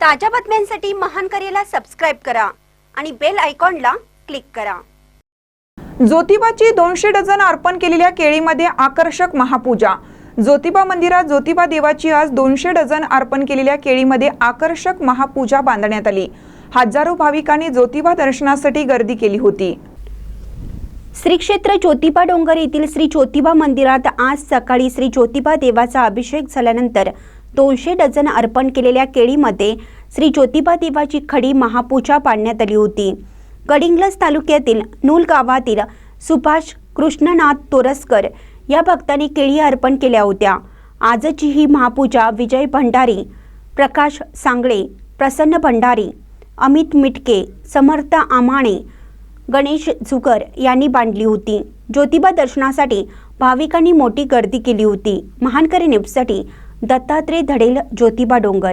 ताज्या बातम्यांसाठी महान करेला सबस्क्राईब करा आणि बेल आयकॉनला क्लिक करा. ज्योतिबाची दोनशे डझन अर्पण केलेल्या केळीमध्ये आकर्षक महापूजा. ज्योतिबा मंदिरात ज्योतिबा देवाची आज दोनशे डझन अर्पण केलेल्या केळीमध्ये आकर्षक महापूजा बांधण्यात आली. हजारो भाविकांनी ज्योतिबा दर्शनासाठी गर्दी केली होती. श्री क्षेत्र ज्योतिबा डोंगर येथील श्री ज्योतिबा मंदिरात आज सकाळी श्री ज्योतिबा देवाचा अभिषेक झाल्यानंतर दोनशे डझन अर्पण केलेल्या केळीमध्ये श्री ज्योतिबा देवाची खडी महापूजा पाडण्यात आली होती. गडिंग्लज तालुक्यातील नूल गावातील सुभाष कृष्णनाथ तोरसकर या भक्तांनी केळी अर्पण केल्या होत्या. आजची ही महापूजा विजय भंडारी प्रकाश सांगळे प्रसन्न भंडारी अमित मिटके समर्थ आमाणे गणेश झुकर यांनी बांधली होती. ज्योतिबा दर्शनासाठी भाविकांनी मोठी गर्दी केली होती. महानकरी न्यूजसाठी दत्तात्रय धडेल ज्योतिबा डोंगर.